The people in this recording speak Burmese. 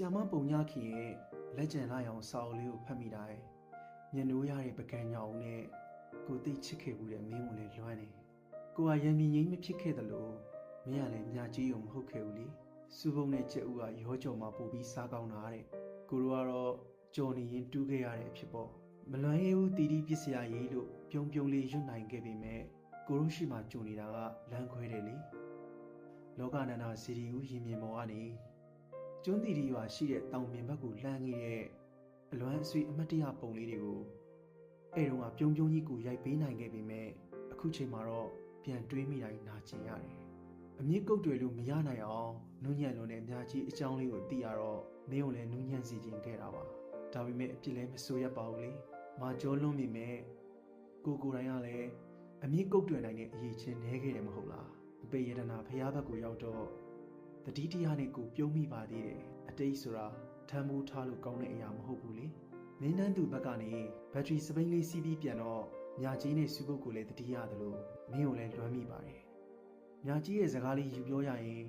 ဆီယာမပုံညခင်ရဲ့လက်ကျန်လာအောင်စာအုပ်လေးကိုဖတ်မိတိုင်းမျက်နှိုးရတဲ့ပကံညောင်နဲ့ကိုသိချစ်ခဲ့မှုတဲ့မင်းကိုလည်းလွမ်းနေကိုကရံမြင်ငိမ့်မဖြစ်ခဲ့သလိုမင်းကလည်းမြာကြီးုံမဟုတ်ခဲ့ဘူးလေစူပုံနဲ့ကြက်ဥကရောကြော်မှာပို့ပြီးစားကောင်းတာတဲ့ကိုတို့ကတော့ကြော်နေရင်တူးခဲ့ရတဲ့အဖြစ်ပေါ့မလွမ်းရဘူးတီတီပစ္စယရေးလို့ပြုံးပြုံးလေးရွတ်နိုင်ခဲ့ပေမဲ့ကိုတို့ရှိမှကြုံနေတာကလမ်းခွဲတယ်လေလောကနန္ဒစီရီဦးရင်မြင်ပေါ်ကနေ ကျွန်းတီတီရွာရှိတဲ့တောင်ပြင်ဘက်ကိုလှမ်းခဲ့တဲ့အလွမ်းအဆွေအမတ်တရပုံလေးတွေကိုအဲ့တုန်းကပြုံးပြုံးကြီးကိုရိုက်ပေးနိုင်ခဲ့ပေမဲ့အခုချိန်မှာတော့ပြန်တွေးမိတိုင်းနာကျင်ရတယ်။အမြင့်ကုတ်တွေလို့မရနိုင်အောင်နုညံ့လုံးနဲ့အများကြီးအကြောင်းလေးကိုသိရတော့မင်းကိုလည်းနုညံ့စီခြင်းခဲ့တာပါ။ဒါပေမဲ့အပြစ်လည်းမဆိုးရပါဘူးလေ။မာကျော်လွန်မိမဲ့ကိုကိုယ်တိုင်ကလည်းအမြင့်ကုတ်တွေနိုင်တဲ့အရေးချင်းနေခဲ့တယ်မဟုတ်လား။အပေယတနာဖျားဘက်ကိုရောက်တော့ တတိတရားနဲ့ကိုပြုံးမိပါသေးတယ်အတိတ်ဆိုတာထမ်းမိုးထားလို့ကောင်းတဲ့အရာမဟုတ်ဘူးလေမင်းနှန်းသူဘက်ကနေဘက်ထရီစပိန်လေးစီးပြီးပြန်တော့ညာကြီးနဲ့စုပုတ်ကိုလည်းတတိရတယ်လို့မင်းကိုလည်းလွမ်းမိပါတယ်ညာကြီးရဲ့စကားလေးယူပြောရရင်